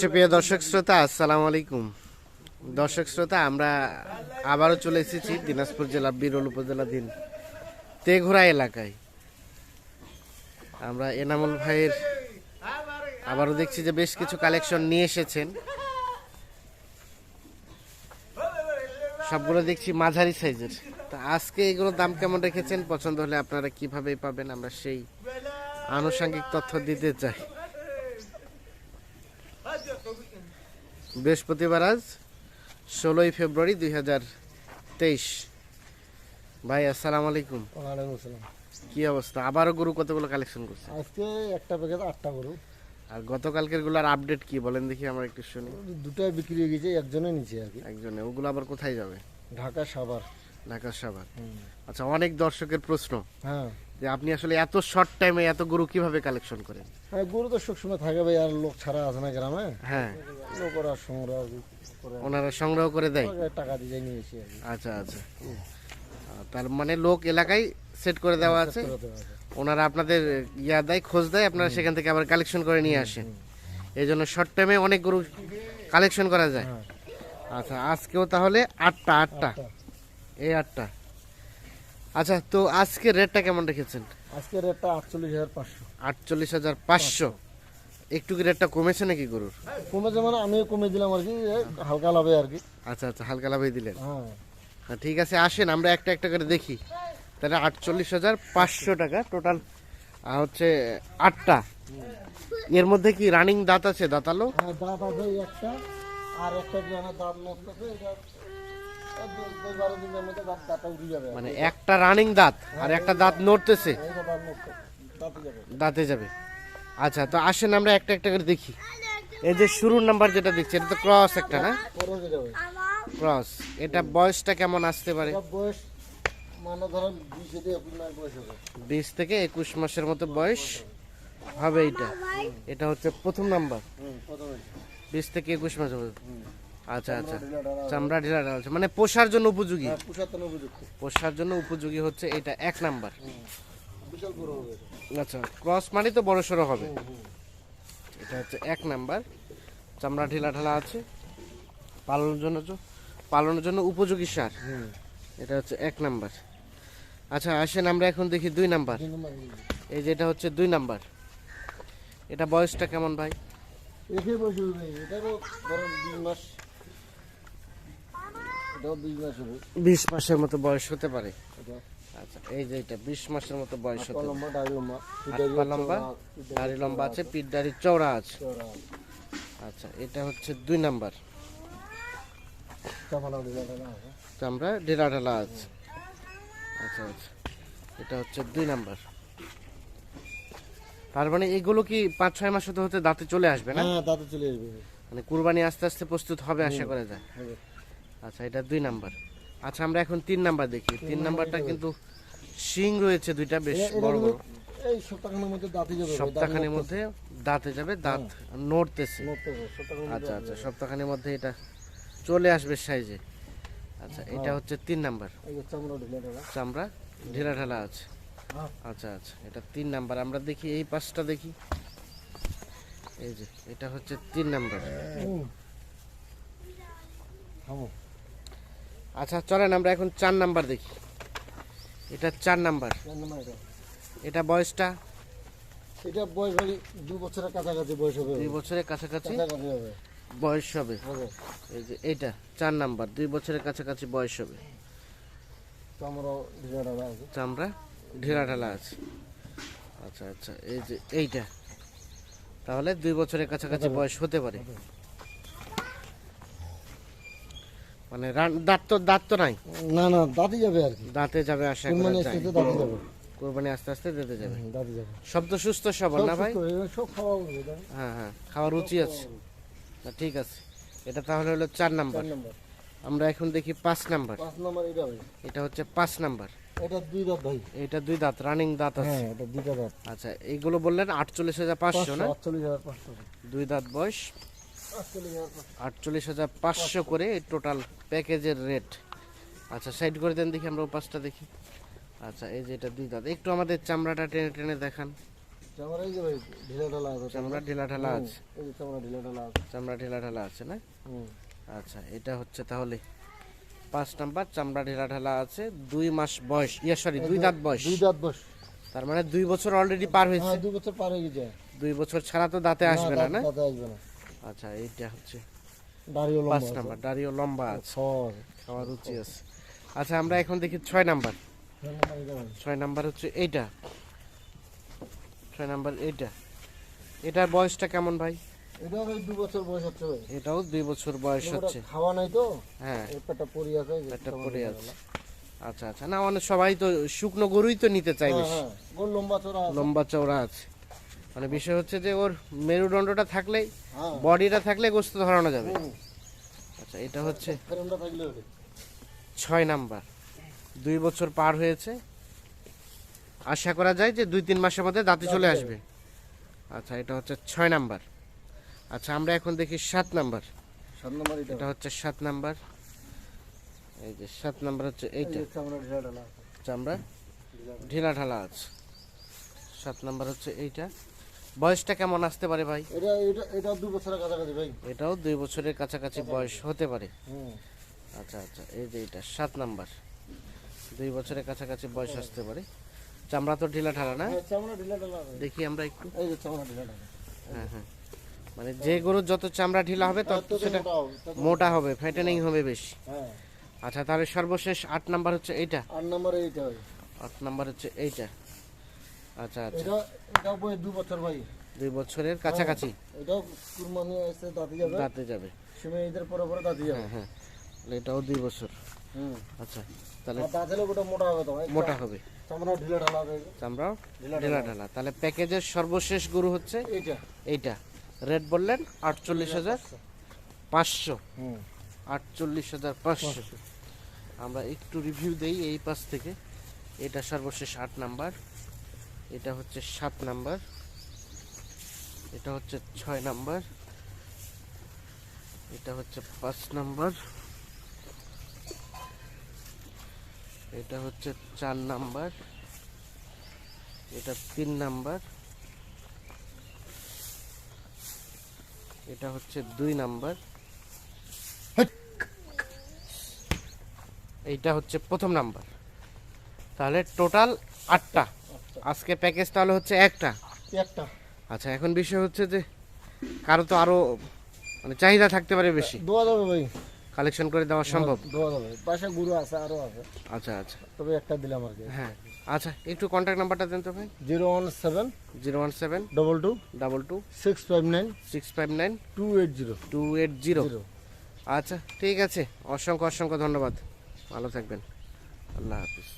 সুপ্রিয় দর্শক শ্রোতা, আসসালামু আলাইকুম। দর্শক শ্রোতা, আমরা আবারও চলে এসেছি দিনাজপুর জেলা বিরল উপজেলাধীন তেঘোড়া এলাকায়। আমরা এনামুল ভাইয়ের আবারও দেখছি যে বেশ কিছু কালেকশন নিয়ে এসেছেন। সবগুলো দেখছি মাঝারি সাইজের। তা আজকে এগুলোর দাম কেমন রেখেছেন? পছন্দ হলে আপনারা কীভাবে পাবেন? আমরা সেই আনুষঙ্গিক তথ্য দিতে চাই। বৃহস্পতিবার আজ ষোলোই ফেব্রুয়ারি দুই হাজার তেইশ। ভাই আসসালামু আলাইকুম। কি অবস্থা? আবারও গরু কতগুলো কালেকশন করছে আজকে একটা প্যাকেট আটটা গরু। আর গতকালকেরগুলার আপডেট কি? বলেন দেখি আমার একটু শুনি। দুটাই বিক্রি হয়ে গেছে একজনে নিচে আর কি। একজনে। ওগুলো আবার কোথায় যাবে? ঢাকা সাভার। ঢাকা সাভার। আচ্ছা অনেক দর্শকের প্রশ্ন। হ্যাঁ। যে আপনি আসলে এত শর্ট টাইমে এত গরু কীভাবে কালেকশন করেন? হ্যাঁ গরু তো সবসময় থাকে ভাই আর লোক ছাড়া আছে না গ্রামে। হ্যাঁ। লোক ওরা সংগ্রহ করে। ওনারা সংগ্রহ করে দেয়? টাকা দিয়ে আর কি। আচ্ছা আচ্ছা। তার মানে লোক এলাকায় সেট করে দেওয়া আছে। করে দেওয়া আছে। ওনারা আপনাদের ইয়া দেয় খোঁজ দেয় আপনারা সেখান থেকে আবার কালেকশন করে নিয়ে আসেন। এই জন্য শর্ট টাইমে অনেক গরু কালেকশন করা যায়। হ্যাঁ। আচ্ছা আজকেও তাহলে আটটা। আটটা। এই আটটা। আচ্ছা তো আজকে রেটটা কেমন রেখেছেন? আজকে রেটটা আটচল্লিশ হাজার পাঁচশো। আটচল্লিশ হাজার পাঁচশো? একটু কি রেটটা কমেছে নাকি গরুর? কমেছে মানে আমিও কমে দিলাম আর কি হালকা লাভে আর কি। আচ্ছা আচ্ছা হালকা লাভই দিলেন। হ্যাঁ। হ্যাঁ, ঠিক আছে আসেন আমরা একটা একটা করে দেখি। তাহলে আটচল্লিশ হাজার পাঁচশো টাকা টোটাল হচ্ছে আটটা। এর মধ্যে কি রানিং দাঁত আছে দাঁতালো? হ্যাঁ দাঁত আছে একটা আর একটা দাঁত নষ্ট আছে এটা মানে একটা রানিং দাঁত, আর একটা দাঁত নড়তেছে। দাঁত যাবে। আচ্ছা তো আসেন আমরা একটা একটা করে দেখি। এই যে শুরুর নাম্বার যেটা দেখছি, এটা তো ক্রস একটা না? ক্রস এটা বয়সটা কেমন আসতে পারে? বিশ থেকে একুশ মাসের মতো বয়স হবে এটা। এটা হচ্ছে প্রথম নাম্বার বিশ থেকে একুশ মাস হবে আচ্ছা আচ্ছা। চামড়া ঢিলা ঢালা আছে। মানে পোষার জন্য উপযোগী? হ্যাঁ পোষার জন্য উপযোগী হচ্ছে এটা এক নাম্বার। এটা। আচ্ছা ক্রস মানে তো বড় সড়ো হবে। এটা হচ্ছে এক নাম্বার। চামড়া ঢিলা ঢালা আছে। পালনের জন্য পালনের জন্য উপযোগী সার। এটা হচ্ছে এক নাম্বার। আচ্ছা আসেন আমরা এখন দেখি দুই নাম্বার। এই। এই যেটা হচ্ছে দুই নাম্বার। এটা বয়সটা কেমন ভাই? এসে বসে এটারও ধরেন বিশ মাস বিশ মাসের মতো বয়স হতে পারে। আচ্ছা এই যে এটা বিশ মাসের মতো বয়স হতে লম্বা লম্বা। দাড়ি লম্বা আছে পিঠ দাড়ি চওড়া আছে। আচ্ছা এটা হচ্ছে দুই নাম্বার। চামড়া ঢালা আছে। আচ্ছা আচ্ছা এটা হচ্ছে দুই নাম্বার। তার মানে এগুলো কি পাঁচ ছয় মাস হতে হতে দাঁতে চলে আসবে না? হ্যাঁ দাঁতে চলে আসবে। মানে কুরবানি আস্তে আস্তে প্রস্তুত হবে আশা করা যায়। আচ্ছা এটা দুই নাম্বার। আচ্ছা আমরা এখন তিন নাম্বার দেখি। তিন নাম্বারটা কিন্তু শিং রয়েছে দুইটা বেশ বড় বড়। এই সপ্তাহখানের মধ্যে দাঁতে যাবে দাঁত সপ্তাহখানের মধ্যে দাঁতে যাবে দাঁত নড়তেছে। নড়তে হবে, সপ্তাহখানের মধ্যে আচ্ছা আচ্ছা সপ্তাহখানের মধ্যে এটা চলে আসবে সাইজে। আচ্ছা এটা হচ্ছে তিন নাম্বার। চামড়া ঢিলা ঢালা। আছে। হ্যাঁ। আচ্ছা আচ্ছা এটা তিন নাম্বার। আমরা দেখি এই পাশটা দেখি। এই যে এটা হচ্ছে তিন নাম্বার। আচ্ছা চলেন আমরা এখন চার নাম্বার দেখি। এটা চার নাম্বার। এটা। এটা বয়সটা? এটা বয়স ভাই দু বছরের কাছাকাছি বয়স হবে। দুই বছরের কাছাকাছি? হবে। বয়স হবে। হবে। এই যে এইটা চার নাম্বার দুই বছরের কাছাকাছি বয়স হবে। চামড়া ঢেলা ঢালা আছে। আচ্ছা আচ্ছা এই যে এইটা। তাহলে দুই বছরের কাছাকাছি বয়স হতে পারে। মানে দাঁত তো দাঁত তো নাই? না না দাঁতে যাবে আর কি। দাঁতে যাবে আশা করা যায়। দাঁতে যাবে। কোরবানি আস্তে আস্তে দিতে যাবে। দাঁতে যাবে। সব তো সুস্থ সবল না ভাই? সব খাওয়া হবে হ্যাঁ হ্যাঁ খাওয়ার রুচি আছে। না, ঠিক আছে। এটা তাহলে হলো চার নাম্বার। নম্বর। আমরা এখন দেখি পাঁচ নাম্বার। পাঁচ নম্বর এটা ভাই। এটা হচ্ছে পাঁচ নাম্বার। এটা দুই দাঁত ভাই। এটা দুই দাঁত রানিং দাঁত আছে। হ্যাঁ এটা দুইটা দাঁত। আচ্ছা এইগুলো বললেন আটচল্লিশ হাজার পাঁচশো না? আটচল্লিশ হাজার পাঁচশো। দুই দাঁত বয়স। আটচল্লিশ হাজার পাঁচশো করে টোটাল প্যাকেজের রেট আচ্ছা সাইড করে দেন দেখি আমরা পাঁচটা দেখি। আচ্ছা এই যে এটা দুই দাঁত। একটু আমাদের চামড়াটা টেনে টেনে দেখান। চামড়া ঢিলা ঢালা আছে। চামড়া ঢিলা ঢালা আছে। না? আচ্ছা এটা হচ্ছে তাহলে পাঁচ নাম্বার চামড়া ঢিলা ঢালা আছে দুই মাস বয়স ইয়া সরি দুই দাঁত বয়স। দুই দাঁত বস তার মানে দুই বছর অলরেডি পার হয়েছে। হ্যাঁ দুই বছর পার হয়ে গেছে। দুই বছর ছাড়া তো দাঁতে আসবে না না? দাঁতে আসবে না। আচ্ছা এইটা হচ্ছে দাড়িও পাঁচ লম্বা নাম্বার দাড়িও লম্বা আছে। ছয়। খাওয়ার রুচি আছে। আচ্ছা আমরা এখন দেখি ছয় নাম্বার। ছয় নাম্বার হচ্ছে এইটা। ছয় নাম্বার এইটা। এটার বয়সটা কেমন ভাই? এটাও ভাই দু বছর বয়স হচ্ছে ভাই। এটাও দুই বছর বয়স হচ্ছে। খাওয়া নাই তো? হ্যাঁ। পেটটা পড়ে আছে যে পড়ে আছে। আচ্ছা আচ্ছা। না মানে সবাই তো শুকনো গরুই তো নিতে চাই হ্যাঁ বেশি হ্যাঁ লম্বা চড়া আছে। লম্বা চওড়া আছে। মানে বিষয় হচ্ছে যে ওর মেরুদণ্ডটা থাকলেই হ্যাঁ। বডিটা থাকলে গোস্ত ধরানো যাবে। আচ্ছা এটা হচ্ছে ছয় নাম্বার। দুই বছর পার হয়েছে। আশা করা যায় যে দুই তিন মাসের মধ্যে দাঁতে চলে আসবে। আচ্ছা এটা হচ্ছে ছয় নাম্বার। আচ্ছা আমরা এখন দেখি সাত নাম্বার। সাত নম্বর এটা হচ্ছে সাত নাম্বার। এই যে সাত নাম্বার হচ্ছে এইটা। চামড়া। ঢিলা ঢালা আছে। সাত নাম্বার হচ্ছে এইটা। বয়সটা কেমন আসতে পারে ভাই? এটা এটা এটা দু বছরের কাছাকাছি ভাই। এটাও দুই বছরের কাছাকাছি বয়স হতে পারে। হুম। আচ্ছা আচ্ছা এই যে এটা সাত নাম্বার। দুই বছরের কাছাকাছি বয়স আসতে পারে। চামড়া তো ঢিলা ঢালা না? হ্যাঁ, চামড়া ঢিলা ঢালা দেখি আমরা একটু। এই যে চামড়া ঢিলা ঢালা। হ্যাঁ হ্যাঁ। মানে যে গরুর যত চামড়া ঢিলা হবে তত তত সেটা মোটা হবে, ফ্যাটেনিং হবে বেশি। হ্যাঁ। আচ্ছা তাহলে সর্বশেষ আট নাম্বার হচ্ছে এইটা? আট নম্বরে এইটা আট নাম্বার হচ্ছে এইটা। আচ্ছা আচ্ছা। এটা এটা বয়স দু বছর ভাই দুই বছরের কাছাকাছি। এটাও কুরবানি এসে দাঁতি যাবে। দাঁতে যাবে। সিমে ঈদের পরে পরে দাঁতি যাবে। হ্যাঁ হ্যাঁ। এটাও দুই বছর। হুম। আচ্ছা তাহলে আর দাঁত হলে ওটা মোটা হবে তো ভাই? মোটা হবে। চামড়া ঢিলা ঢালা হবে। চামড়াও ঢিলা ঢিলা তাহলে প্যাকেজের সর্বশেষ গরু হচ্ছে এইটা। এইটা। রেট বললেন আটচল্লিশ হাজার পাঁচশো। হুম। আটচল্লিশ হাজার পাঁচশো। আমরা একটু রিভিউ দেই এই পাশ থেকে। এটা সর্বশেষ আট নাম্বার। এটা হচ্ছে সাত নাম্বার। এটা হচ্ছে ছয় নাম্বার। এটা হচ্ছে পাঁচ নাম্বার। এটা হচ্ছে চার নাম্বার। এটা তিন নাম্বার। এটা হচ্ছে দুই নাম্বার। এইটা হচ্ছে প্রথম নাম্বার। তাহলে টোটাল আটটা। আজকে প্যাকেজ তাহলে হচ্ছে একটা? একটা। আচ্ছা এখন বিষয় হচ্ছে যে কারও তো আরও মানে চাহিদা থাকতে পারে বেশি। দোয়া যাবে ভাই। কালেকশন করে দেওয়া সম্ভব? দোয়া যাবে। পাশে গুরু আছে আরও আছে। আচ্ছা আচ্ছা। তবে একটা দিলাম আর কি। হ্যাঁ। আচ্ছা একটু কন্ট্যাক্ট নাম্বারটা দেন তো ভাই। Zero one seven zero one seven double two double two six five nine six five nine two eight zero. Two eight zero. Zero. আচ্ছা ঠিক আছে। অসংখ্য অসংখ্য ধন্যবাদ। ভালো থাকবেন। আল্লাহ হাফিজ।